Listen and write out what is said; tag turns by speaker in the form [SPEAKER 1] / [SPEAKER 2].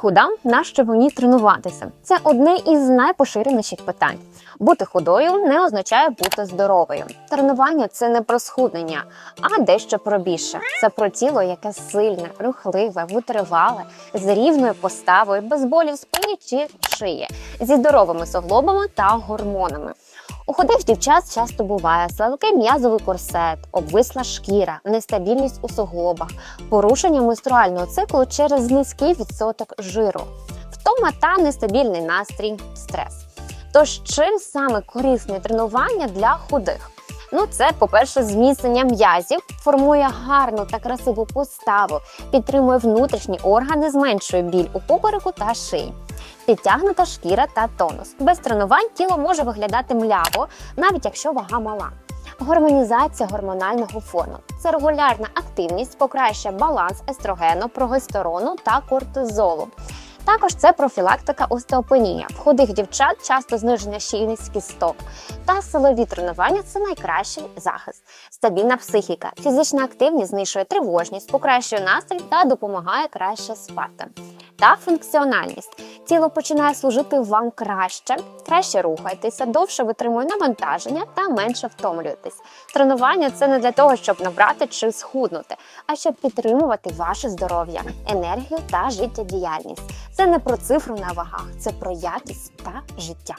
[SPEAKER 1] худа, нащо мені тренуватися? Це одне із найпоширеніших питань. Бути худою не означає бути здоровою. Тренування це не про схуднення, а дещо про більше. Це про тіло, яке сильне, рухливе, витривале, з рівною поставою, без болів спині чи шиї, зі здоровими суглобами та гормонами. У худих дівчат часто буває слабкий м'язовий корсет, обвисла шкіра, нестабільність у суглобах, порушення менструального циклу через низький відсоток жиру, втома та нестабільний настрій, стрес. Тож чим саме корисне тренування для худих? Ну, це, по-перше, зміцнення м'язів, формує гарну та красиву поставу, підтримує внутрішні органи, зменшує біль у попереку та шиї. Підтягнута шкіра та тонус. Без тренувань тіло може виглядати мляво, навіть якщо вага мала. Гормонізація гормонального фону це регулярна активність, покращує баланс естрогену, прогестерону та кортизолу. Також це профілактика остеопенії. В худих дівчат часто зниження щільність кісток. Та силові тренування це найкращий захист. Стабільна психіка, фізична активність знижує тривожність, покращує настрій та допомагає краще спати. Та функціональність. Тіло починає служити вам краще, краще рухайтеся, довше витримує навантаження та менше втомлюєтесь. Тренування це не для того, щоб набрати чи схуднути, а щоб підтримувати ваше здоров'я, енергію та життєдіяльність. Це не про цифру на вагах, це про якість та життя.